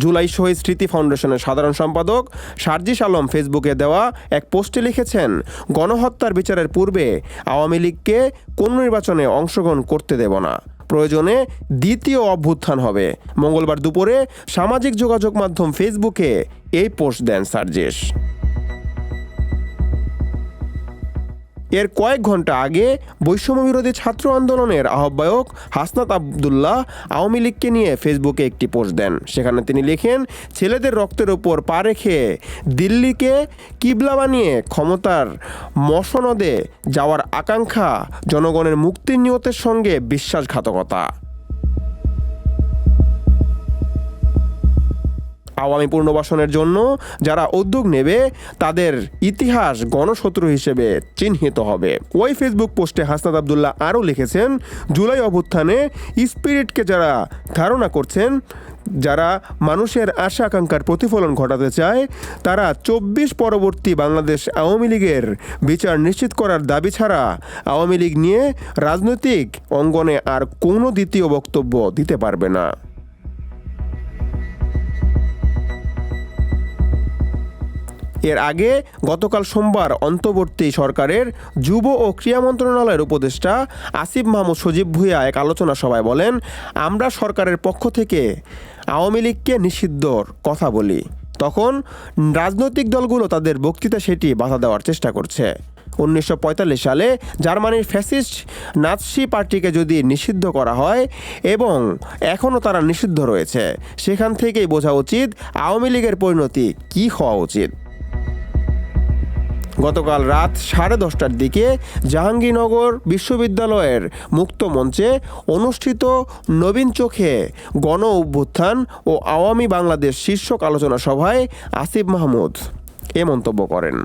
জুলাই শহীদ স্মৃতি ফাউন্ডেশনের সাধারণ সম্পাদক সার্জিস আলম ফেসবুকে দেওয়া এক পোস্টে লিখেছেন, গণহত্যার বিচারের পূর্বে আওয়ামী লীগকে কোন নির্বাচনে অংশগ্রহণ করতে দেব না। প্রয়োজনে দ্বিতীয় অভ্যুত্থান হবে। মঙ্গলবার দুপুরে সামাজিক যোগাযোগ মাধ্যম ফেসবুকে এই পোস্ট দেন সার্জিস। এর কয়েক ঘণ্টা আগে বৈষম্য বিরোধী ছাত্র আন্দোলনের আহ্বায়ক হাসনাত আবদুল্লাহ আওয়ামী লীগকে নিয়ে ফেসবুকে একটি পোস্ট দেন। সেখানে তিনি লেখেন, ছেলেদের রক্তের ওপর পা রেখে দিল্লিকে কিবলা বানিয়ে ক্ষমতার মসনদে যাওয়ার আকাঙ্ক্ষা জনগণের মুক্তির নিয়তের সঙ্গে বিশ্বাসঘাতকতা। আওয়ামী পুনর্বাসনের জন্য যারা উদ্যোগ নেবে, তাদের ইতিহাস গণশত্রু হিসেবে চিহ্নিত হবে। ওই ফেসবুক পোস্টে হাসনাত আবদুল্লাহ আরও লিখেছেন, জুলাই অভ্যুত্থানে স্পিরিটকে যারা ধারণা করছেন, যারা মানুষের আশা আকাঙ্ক্ষার প্রতিফলন ঘটাতে চায়, তারা চব্বিশ পরবর্তী বাংলাদেশ আওয়ামী লীগের বিচার নিশ্চিত করার দাবি ছাড়া আওয়ামী লীগ নিয়ে রাজনৈতিক অঙ্গনে আর কোনো দ্বিতীয় বক্তব্য দিতে পারবে না। এর আগে গতকাল সোমবার অন্তর্বর্তী সরকারের যুব ও ক্রীড়া মন্ত্রণালয়ের উপদেষ্টা আসিফ মাহমুদ সজীব ভুইয়া এক আলোচনা সভায় বলেন, আমরা সরকারের পক্ষ থেকে আওয়ামী লীগকে নিষিদ্ধর কথা বলি। তখন রাজনৈতিক দলগুলো তাদের বক্তৃতা সেটি বাধা দেওয়ার চেষ্টা করছে। উনিশশো পঁয়তাল্লিশ সালে জার্মানির ফ্যাসিস্ট নাৎসি পার্টিকে যদি নিষিদ্ধ করা হয় এবং এখনও তারা নিষিদ্ধ রয়েছে, সেখান থেকেই বোঝা উচিত আওয়ামী লীগের পরিণতি কী হওয়া উচিত। গতকাল রাত সাড়ে দশটার দিকে জাহাঙ্গীরনগর বিশ্ববিদ্যালয়ের মুক্ত মঞ্চে অনুষ্ঠিত নবীন চোখে গণ অভ্যুত্থান ও আওয়ামী বাংলাদেশ শীর্ষক আলোচনা সভায় আসিফ মাহমুদ এ মন্তব্য করেন।